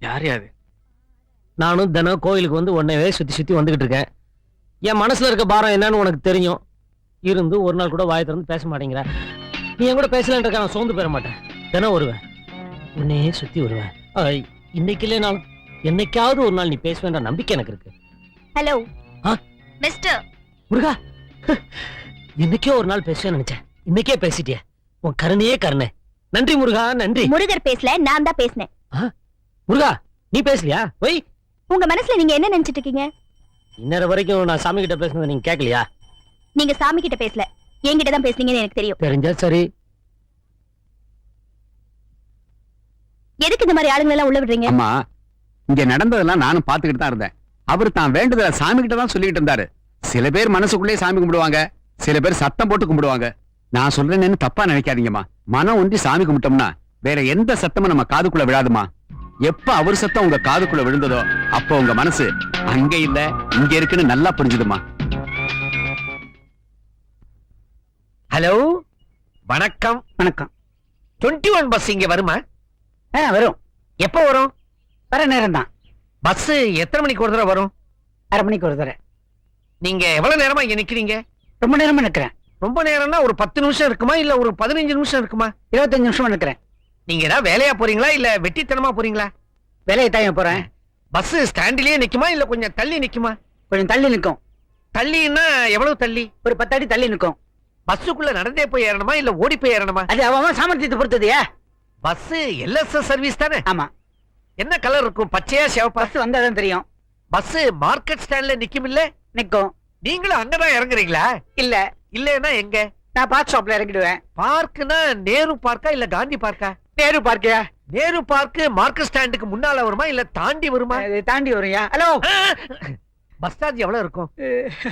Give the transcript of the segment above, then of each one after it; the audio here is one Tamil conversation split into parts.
யார் யாரு? நானும் தினம் கோயிலுக்கு வந்து உன்னையவே சுத்தி சுத்தி வந்துகிட்டு இருக்கேன். என் மனசுல இருக்க பாரம் என்னன்னு உனக்கு தெரியும். இருந்து ஒரு நாள் கூட வாயை திறந்து பேச மாட்டேங்கிற. நீ என் கூட பேசலன்றக்க நான் சோர்ந்து பெற மாட்டேன். தினம் வருவேன். உன்னையே சுத்தி வருவேன். இன்னைக்கு இல்லைனாலும் என்னைக்காவது ஒரு நாள் நீ பேசுவேன்ற நம்பிக்கை எனக்கு இருக்கு. ஹலோ? மிஸ்டர் முருகா. என்னைக்கோ ஒரு நாள் பேசுவேன்னு நினைச்சேன். இன்னைக்கே பேசிட்டியே. உன் கருணையே கருணை. நன்றி முருகா நன்றி. முருகர் பேசல நான் தான் பேசினேன். முருகா நீ பேசலையா? ஒய் உங்க மனசுல நீங்க என்ன நினைச்சிட்டு இருக்கீங்க? இந்நேரம் வரைக்கும் நான் சாமி கிட்ட பேசுனதை நீங்க கேட்கலையா? நீங்க சாமி கிட்ட பேசல. என்கிட்ட தான் பேசுனீங்கன்னு எனக்கு தெரியும். தெரிஞ்சா சரி. எதுக்கு இந்த மாதிரி ஆளுங்க எல்லாம் உள்ள விடுறீங்க? அம்மா இங்க நடந்ததெல்லாம் நானும் பாத்துக்கிட்டு தான் இருந்தேன். அவர் தான் வேண்டுதல சாமி கிட்ட தான் சொல்லிட்டு இருந்தாரு. சில பேர் மனசுக்குள்ளே சாமி கும்பிடுவாங்க சில பேர் சத்தம் போட்டு கும்பிடுவாங்க. நான் சொல்றேன்னு தப்பா நினைக்காதீங்கம்மா. மனம் ஒன்றி சாமி கும்பிட்டோம்னா வேற எந்த சத்தமும் நம்ம காதுக்குள்ள விழாதுமா எப்ப அவர் சத்தம் உங்க காதுக்குள்ள விழுந்ததோ அப்போ உங்க மனசு அங்க இல்ல இங்க இருக்குன்னு நல்லா புரிஞ்சுதுமா? ஹலோ? வணக்கம். வணக்கம். டுவெண்ட்டி ஒன் பஸ் இங்க வருமா? ஆ வரும். எப்போ வரும்? வர நேரம் தான் பஸ் எத்தனை மணிக்கு ஒரு தடவை வரும்? அரை மணிக்கு ஒரு தடவை. நீங்க எவ்வளவு நேரமா இங்க நிக்கிறீங்க? ரொம்ப நேரமா நிக்கிறேன். ரொம்ப நேரம்னா ஒரு பத்து நிமிஷம் இருக்குமா? இல்ல ஒரு பதினஞ்சு நிமிஷம் இருக்குமா? இருபத்தஞ்சு நிமிஷமா நிக்கிறேன். நீங்க ஏதாவது வேலையா போறீங்களா? இல்ல வெட்டித்தனமா போறீங்களா? வேலையை தாயம் போறேன்? பஸ் ஸ்டாண்ட்லயே நிக்குமா இல்ல கொஞ்சம் தள்ளி நிக்குமா? கொஞ்சம் தள்ளி நிக்கும். தள்ளின்னா எவ்வளவு தள்ளி? ஒரு பத்து அடி தள்ளி நிக்கும். பஸ்ஸுக்குள்ள நடந்தே போய் ஏறணுமா இல்ல ஓடி போய் ஏறணுமா? அது அவன் அவன் சாமர்த்தியத்தை பொறுத்ததுயா பஸ் எல்எஸ்எஸ் சர்வீஸ் தானே? ஆமா. என்ன கலர் இருக்கும்? பச்சையா சிவப்பா? பஸ் வந்தாதான் தெரியும். பஸ் மார்க்கெட் ஸ்டாண்ட்ல நிக்கும் இல்ல? நிக்கும். நீங்களும் அங்கதான் இறங்குறீங்களா? இல்ல. இல்லன்னா எங்க? நான் பார்க் ஷாப்ல இறங்கிடுவேன். பார்க்னா நேரு பார்க்கா இல்ல காந்தி பார்க்கா? நேரு பார்க்கியா நேரு பார்க் மார்க்கெட் ஸ்டாண்டுக்கு முன்னால வருமா இல்ல தாண்டி வருமா? தாண்டி வரும்யா. ஹலோ! பஸ் சார்ஜ் எவ்வளவு இருக்கும்?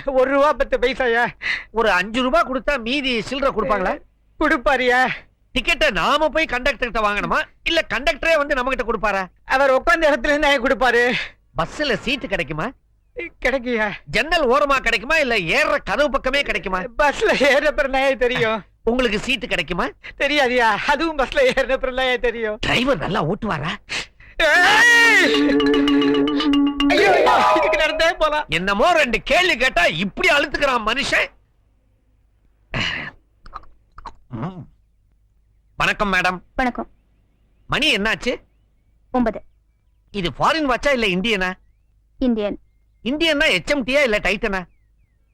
ஒரு ரூபா பத்து பைசாயா? ஒரு அஞ்சு ரூபாய் கொடுத்தா மீதி சில்லற கொடுப்பாங்களா? கொடுப்பாருயா. டிக்கெட்டை நாம போய் கண்டக்டர் கிட்ட வாங்கணுமா? இல்ல கண்டக்டரே வந்து நம்ம கிட்ட கொடுப்பாரா? அவர் உட்கார்ந்த இடத்துல இருந்தா கொடுப்பாரு? பஸ்ல சீட்டு கிடைக்குமா? கிடைக்குயா? ஜன்னல் ஓரமா கிடைக்குமா? இல்ல ஏறுற கதவு பக்கமே கிடைக்குமா? பஸ்ல ஏறின பிறகு தெரியும்? உங்களுக்கு சீட்டு கிடைக்குமா? தெரியாதியா? அதுவும் பஸ்ல ஏறின பிறகு தெரியும்? டிரைவர் நல்லா ஓட்டுவாரா? நடந்தே போலாம். என்னமோ ரெண்டு கேள்வி கேட்டா இப்படி அழுத்துக்கிறான் மனுஷன். வணக்கம் மேடம். வணக்கம். மணி என்னாச்சு? ஒன்பது. இது ஃபாரின் வாட்சா இல்ல இந்தியனா இந்தியன் இந்தியன்னா ஹெச்எம்டியா இல்ல டைட்டனா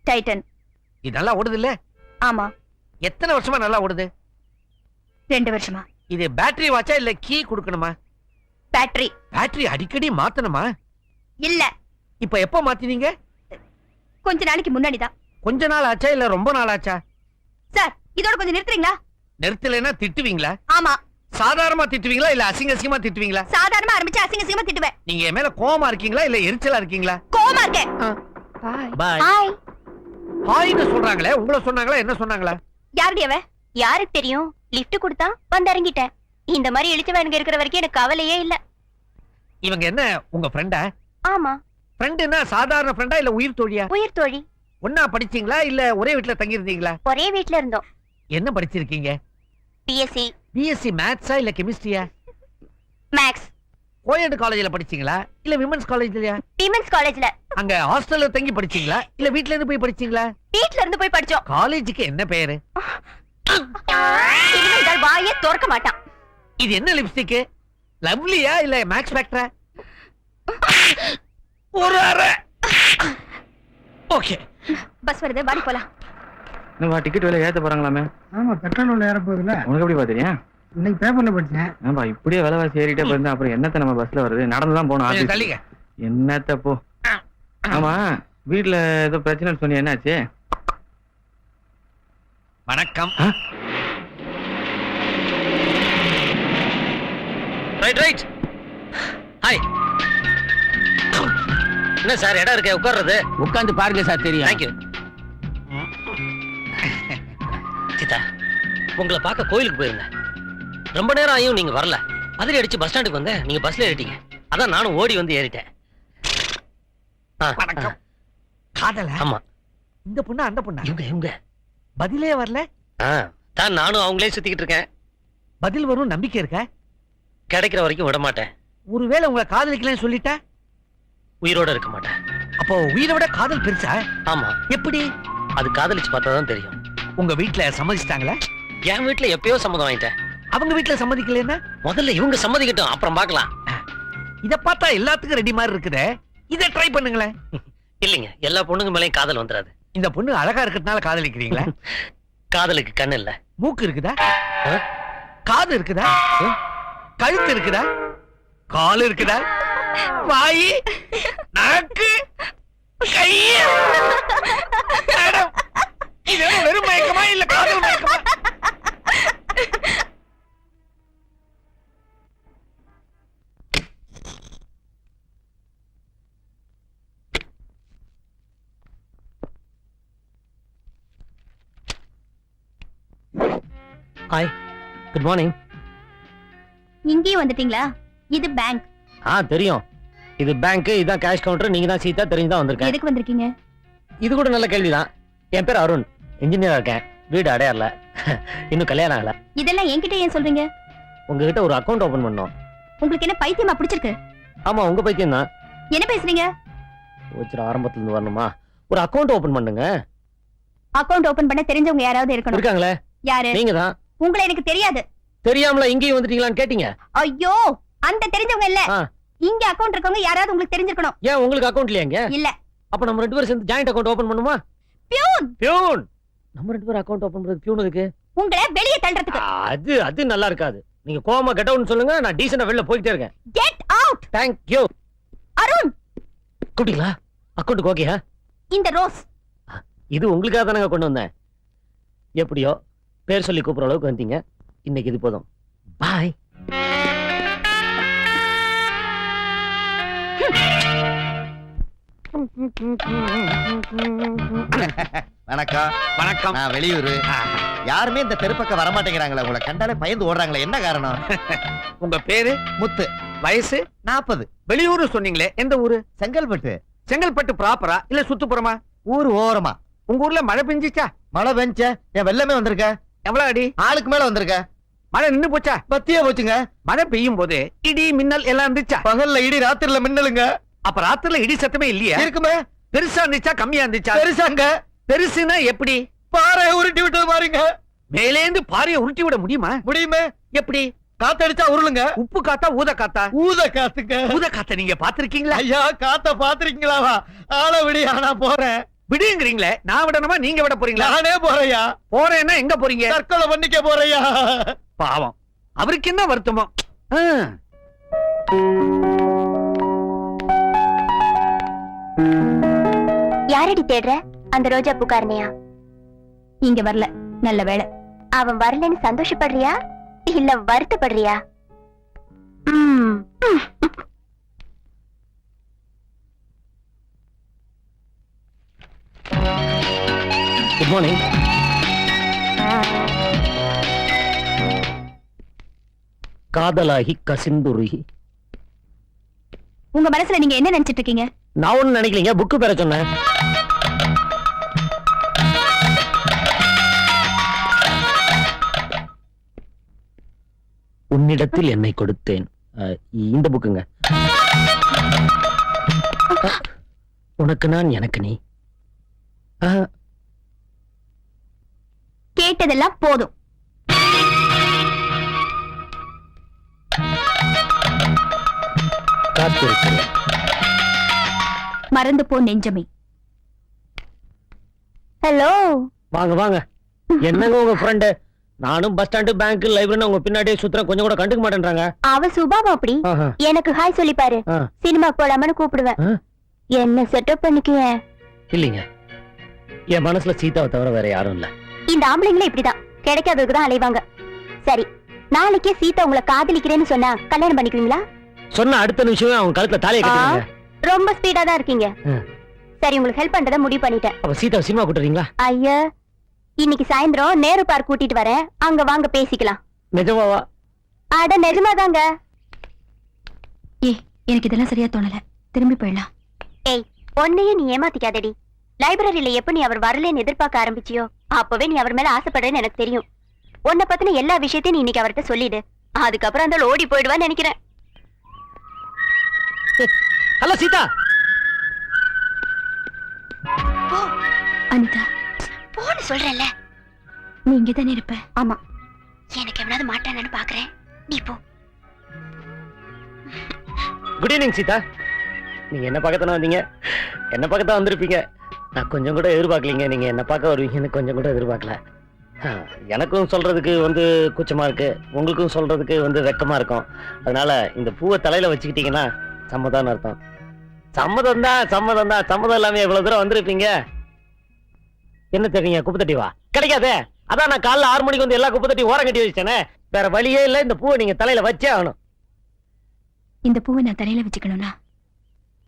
டைட்டன் இது நல்லா ஓடுது இல்ல ஆமா. எத்தனை வருஷமா நல்லா ஓடுது? ரெண்டு வருஷமா. இது பேட்டரி வாட்சா இல்ல கீ கொடுக்கணுமா? பேட்டரி பேட்டரி அடிக்கடி மாத்தணுமா? இல்ல. இப்ப எப்ப மாத்தினீங்க? கொஞ்ச நாளைக்கு முன்னாடி தான் கொஞ்ச நாள் ஆச்சா இல்ல ரொம்ப நாள் ஆச்சா? சார் இதோட கொஞ்சம் நிறுத்துறீங்களா? நிறுத்தலைன்னா திட்டுவீங்களா? ஆமா. சாதாரணமா திட்டுவீங்களா இல்ல அசிங்க அசிங்கமா திட்டுவீங்களா? சாதாரணமா ஆரம்பிச்சு அசிங்க அசிங்கமா திட்டுவேன். நீங்க என் மேல கோவமா இருக்கீங்களா இல்ல எரிச்சலா இருக்கீங்களா? கோவமா இருக்கேன். பாய் ஹாய் ஹாய்னு சொல்றாங்களே உங்களை சொன்னாங்களா என்ன சொன்னாங்களா? யாருடைய அவ? யாருக்கு தெரியும்? லிஃப்ட் கொடுத்தா வந்து இறங்கிட்டேன் இந்த மாதிரி இழிச்சவனுங்க இருக்கிற வரைக்கும் எனக்கு கவலையே இல்ல. இவங்க என்ன உங்க ஃப்ரெண்டா ஆமா. ஃப்ரெண்டுன்னா சாதாரண ஃப்ரெண்டா இல்ல உயிர் தோழியா? உயிர் தோழி. ஒன்னா படிச்சீங்களா இல்ல ஒரே வீட்ல தங்கி இருந்தீங்களா ஒரே வீட்ல இருந்தோம். என்ன படிச்சிருக்கீங்க? பிஎஸ்சி பிஎஸ்சி மேத்ஸா இல்ல கெமிஸ்ட்ரியா மேக்ஸ் கோயட் காலேஜ்ல படிச்சீங்களா? இல்ல விமன்ஸ் காலேஜ்லயா விமென்ஸ் காலேஜ்ல அங்க ஹாஸ்டல்ல தங்கி படிச்சீங்களா? இல்ல வீட்ல இருந்து போய் படிச்சீங்களா? வீட்ல இருந்து போய் படிச்சோம். காலேஜுக்கு என்ன பேரு இனிமே இந்த ஆள் வாயே திறக்க மாட்டான். இது என்ன லிப்ஸ்டிக் லவ்லியா இல்ல மேக்ஸ் ஃபேக்டரா ஒரு அரை ஓகே பஸ் வருது வாடி போலாம். நம்ம டிக்கெட் விலை ஏத்த போறாங்களாமே? ஆமா பெட்ரோல் விலை ஏற போகுதுல உனக்கு எப்படி பாத்தியா இன்னைக்கு பேப்பர்ல படிச்சேன். ஏன்பா இப்படியே விலைவாசி ஏறிட்டே போயிருந்தா அப்புறம் என்னத்த நம்ம பஸ்ல வருது? நடந்து தான் போகணும் கொஞ்சம் ஆபீஸ் தள்ளிங்க என்னத்த போ. ஆமா வீட்ல ஏதோ பிரச்சனை சொன்னி என்னாச்சு? வணக்கம். ரைட் ரைட் ஹாய் என்ன சார் இடம் இருக்கே உட்கார்றது? உட்கார்ந்து பாருங்க சார் தெரியும். தேங்க்யூ சீதா உங்களை பார்க்க கோயிலுக்கு போயிருந்தேன். ரொம்ப நேரம் ஆகியும் நீங்க வரல. அதிரி அடிச்சு பஸ் ஸ்டாண்டுக்கு வந்தேன். நீங்க பஸ்ல ஏறிட்டீங்க. அதான் நானும் ஓடி வந்து ஏறிட்டேன். ஆ, வணக்கம். காதல? ஆமா. இந்த பொண்ணு அந்த பொண்ணா? இவங்க இவங்க. பதிலே வரல? ஆ, தான் நானும் அவங்களே சுத்திக்கிட்டு இருக்கேன். பதில் வரும் நம்பிக்கை இருக்க? கிடைக்கிற வரைக்கும் விட மாட்டேன். ஒருவேளை உங்களை காதலிக்கலன்னு சொல்லிட்டா? உயிரோட இருக்க மாட்டேன். அப்போ உயிரை விட காதல் பெருசா? ஆமா. எப்படி? அது காதலிச்சு பார்த்தா தான் தெரியும். உங்க வீட்ல சம்மதிச்சிட்டாங்களா? என் வீட்டுல எப்பயோ சம்மதம் வாங்கிட்டேன். அவங்க வீட்ல சம்மதிக்கலன்னா? முதல்ல இவங்க சம்மதிக்கட்டும் அப்புறம் பார்க்கலாம். இத பார்த்தா எல்லாத்துக்கும் ரெடி மாதிரி இருக்குதே. இத ட்ரை பண்ணுங்களேன். இல்லைங்க எல்லா பொண்ணுங்க மேலயும் காதல் வந்துடாது. இந்த பொண்ணு அழகா இருக்கிறதுனால காதலிக்கிறீங்களா? காதலுக்கு கண் இல்ல. மூக்கு இருக்குதா? காது இருக்குதா? கழுத்து இருக்குதா? கால் இருக்குதா? வாய்? நாக்கு? கை வெறும் மயக்கமா இல்ல காதல் மயக்கமா ஹாய் குட் மார்னிங் இங்கேயும் வந்துட்டீங்களா? இது பேங்க் ஆ தெரியும். இது பேங்க் இதான் கேஷ் கவுண்டர் நீங்க தான் சீதா தெரிஞ்சு தான் வந்திருக்கேன். எதுக்கு வந்திருக்கீங்க? இது கூட நல்ல கேள்விதான். என் பேர் அருண். இன்ஜினியரா இருக்கேன். வீடு அடையார்ல. இன்னும் கல்யாணம் ஆகல. இதெல்லாம் என்கிட்ட ஏன் சொல்றீங்க? உங்ககிட்ட ஒரு அக்கவுண்ட் ஓபன் பண்ணோம். உங்களுக்கு என்ன பைத்தியமா பிடிச்சிருக்கு? ஆமா உங்க பைத்தியம் தான். என்ன பேசுறீங்க? வச்சுரு ஆரம்பத்துல இருந்து வரணுமா? ஒரு அக்கவுண்ட் ஓபன் பண்ணுங்க. அக்கவுண்ட் ஓபன் பண்ண தெரிஞ்சவங்க யாராவது இருக்கணும். இருக்காங்களே? யாரு? நீங்க தான். உங்களை எனக்கு தெரியாது. தெரியாமல இங்கேயும் வந்துட்டீங்களான்னு கேட்டீங்க? ஐயோ அந்த தெரிஞ்சவங்க இல்ல. இங்க அக்கவுண்ட் இருக்கவங்க யாராவது உங்களுக்கு தெரிஞ்சிருக்கணும். ஏன் உங்களுக்கு அக்கவுண்ட் இல்லையாங்க இல்ல. அப்ப நம்ம ரெண்டு பேரும் சேர்ந்து ஜாயிண்ட் அக்கவுண்ட் ஓபன் பண்ணுமா? பியூன் பியூன் நம்ம ரெண்டு பேரும் அக்கவுண்ட் ஓபன் பண்றது பியூன் இருக்கு உங்களை வெளியே தள்ளுறதுக்கு. அது அது நல்லா இருக்காது. நீங்க கோமா கெட் அவுட்னு சொல்லுங்க நான் டீசெண்டா வெளில போயிட்டே இருக்கேன். Get out thank you Arun! கூப்பிட்டீங்களா? அக்கவுண்ட்டுக்கு ஓகே இந்த ரோஸ் இது உங்களுக்காக தானங்க கொண்டு வந்தேன். எப்படியோ பேர் சொல்லி கூப்பிடுற அளவுக்கு வந்தீங்க. இன்னைக்கு இது போதும். பாய் வணக்கம் வணக்கம். நான் வெளியூரு. யாருமே இந்த தெருப்பக்கம் வர மாட்டேங்கிறாங்களே உங்களை கண்டாலே பயந்து ஓடுறாங்களே என்ன காரணம்? உங்க பேரு? முத்து. வயசு? நாற்பது வெளியூரு சொன்னீங்களே எந்த ஊரு? செங்கல்பட்டு. செங்கல்பட்டு ப்ராப்பரா இல்ல சுத்துப்புறமா? ஊர் ஓரமா. உங்க ஊர்ல மழை பெஞ்சிச்சா? மழை பெஞ்ச. என் வெள்ளமே வந்திருக்க? எவ்வளவு அடி ஆளுக்கு மேல வந்திருக்க. மழை நின்னு போச்சா? பத்தியே போச்சுங்க. மழை பெய்யும் போது இடி மின்னல் எல்லாம் இருந்துச்சா? பகல்ல இடி ராத்திரில மின்னலுங்க. அப்ப ராத்திரில இடி சத்தமே இல்லையா. இருக்குமே. பெருசா இருந்துச்சா கம்மியா இருந்துச்சா? பெருசாங்க. பெருசுனா எப்படி? பாறை உருட்டி விட்டது பாருங்க மேலேந்து பாறையை உருட்டி விட முடியுமா? முடியுமே. எப்படி? காத்தடிச்சா உருளுங்க. உப்பு காத்தா ஊத காத்தா? ஊத காத்துங்க. ஊத காத்த நீங்க பாத்திருக்கீங்களா ஐயா காத்த பாத்திருக்கீங்களாவா ஆள விடி நான் போறேன். விடுங்கிறீங்களே நான் விடணுமா நீங்க விட போறீங்களா? நானே போறேயா போறேன்னா எங்க போறீங்க? தற்கொலை பண்ணிக்க போறேயா பாவம். அவருக்கு என்ன வருத்தமோ? யாரடி தேடுற? அந்த ரோஜா பூக்காரனையா? இங்க வரல. நல்ல வேளை. அவன் வரலன்னு சந்தோஷப்படுறியா? இல்ல வருத்தப்படுறியா? குட் மார்னிங் காதலாகி கசிந்துருகி. உங்க மனசுல நீங்க என்ன நினைச்சிட்டு இருக்கீங்க நான் ஒண்ணும் நினைக்கலீங்க புக்கு பேர சொன்னேன். உன்னிடத்தில் என்னை கொடுத்தேன். இந்த புக்குங்க உனக்கு நான் எனக்கு நீ. கேட்டதெல்லாம் போதும். மறந்து போ நெஞ்சமே. ஹலோ? வாங்க வாங்க. என்னங்க உங்க ஃப்ரெண்டு நானும் பஸ் ஸ்டாண்டு பேங்க் லைப்ரரி உங்க பின்னாடியே சுத்துறேன். கொஞ்சம் கூட கண்டுக்க மாட்டேன்றாங்க. அவ சுபாவம் அப்படி. எனக்கு ஹாய் சொல்லி பாரு. சினிமா போலாமனு கூப்பிடுவேன். என்ன செட்டப் பண்ணிக்குவேன் இல்லைங்க. என் மனசுல சீதாவை தவிர வேற யாரும் இல்ல. இந்த ஆம்பளைங்களும் இப்படிதான். கிடைக்காததுக்கு தான் அலைவாங்க. சரி நாளைக்கே சீதா உங்களை காதலிக்கிறேன்னு சொன்னா கல்யாணம் பண்ணிக்குவீங்களா சொன்ன அடுத்த நிமிஷமே அவங்க கழுத்துல தாலியை ரொம்ப ஸ்பீடா தான் இருக்கீங்க. சரி உங்களுக்கு ஹெல்ப் பண்றத முடிவு பண்ணிட்டேன். அப்ப சீதா சினிமா கூட்டுறீங்களா? ஐயா இன்னைக்கு சாயந்தரம் நேரு பார்க் கூட்டிட்டு வரேன். அங்க வாங்க பேசிக்கலாம். நிஜமாவா அட நிஜமாதாங்க ஏய் எனக்கு இதெல்லாம் சரியா தோணல. திரும்பி போயிடலாம். ஏய் பொண்ணையும் நீ ஏமாத்திக்காதடி. லைப்ரரியில எப்ப நீ அவர் வரலன்னு எதிர்பார்க்க ஆரம்பிச்சியோ அப்பவே நீ அவர் மேல ஆசைப்படுறேன்னு எனக்கு தெரியும். உன்னை பத்தின எல்லா விஷயத்தையும் நீ இன்னைக்கு அவர்கிட்ட சொல்லிடு. அதுக்கப்புறம் அந்த ஓடி போயிடுவான்னு நினைக்கிறேன். ஹலோ சீதா! அனிதா. போன்னு சொல்றேன்ல. நீ இங்க தானே இருப்ப? ஆமா. எனக்கு எவனாவது மாட்டானு பாக்குறேன். நீ போ. Good evening Sita. நீங்க என்ன பார்க்கத்தானே வந்தீங்க? என்ன பார்க்கத்தான் வந்திருப்பீங்க? நான் கொஞ்சம் கூட எதிர்பார்க்கலீங்க. நீங்க என்ன பார்க்க வருவீங்கன்னு கொஞ்சம் கூட எதிர்பார்க்கல. எனக்கும் சொல்றதுக்கு வந்து கூச்சமா இருக்கு. உங்களுக்கும் சொல்றதுக்கு வந்து வெக்கமா இருக்கும். அதனால இந்த பூவை தலையில வச்சுக்கிட்டீங்கன்னா சம்மதம்னு அர்த்தம். சம்மதம் தான் சம்மதம் தான் சம்மதம் இல்லாம எவ்வளவு தூரம் வந்திருப்பீங்க? என்ன தெரியுங்க குப்பை தட்டி வா. கிடைக்காதே. அதான் நான் காலைல ஆறு மணிக்கு வந்து எல்லா குப்பை தட்டி ஓரம் கட்டி வச்சேனே வேற வழியே இல்ல இந்த பூவை நீங்க தலையில வச்சே ஆகணும். இந்த பூவை நான் தலையில வச்சுக்கணும்னா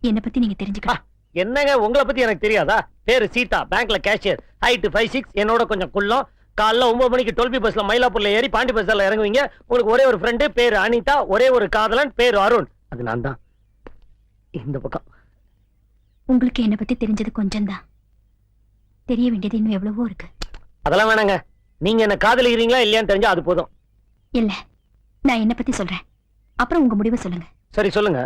என்ன பத்தி நீங்க தெரிஞ்சுக்கணும். என்னங்க உங்களை பத்தி எனக்கு தெரியாதா? பேரு சீதா பேங்க்ல கேஷியர் ஹைட் ஃபைவ் சிக்ஸ் என்னோட கொஞ்சம் குள்ளம். காலைல ஒன்பது மணிக்கு டுவெல்பி பஸ்ல மயிலாப்பூர்ல ஏறி பாண்டி பஸ்ல இறங்குவீங்க. உங்களுக்கு ஒரே ஒரு ஃப்ரெண்டு பேரு அனிதா ஒரே ஒரு காதலன் பேரு அருண். அது நான் தான் இந்த பக்கம். உங்களுக்கு என்ன பத்தி தெரிஞ்சது கொஞ்சம் தான் தெரிய வேண்டியது இன்னும் எவ்வளவோ இருக்கு. அதெல்லாம் வேணாங்க. நீங்க என்ன காதலிக்கிறீங்களா இல்லையான்னு தெரிஞ்சா அது போதும். இல்ல நான் என்ன பத்தி சொல்றேன். அப்புறம் உங்க முடிவை சொல்லுங்க. சரி சொல்லுங்க.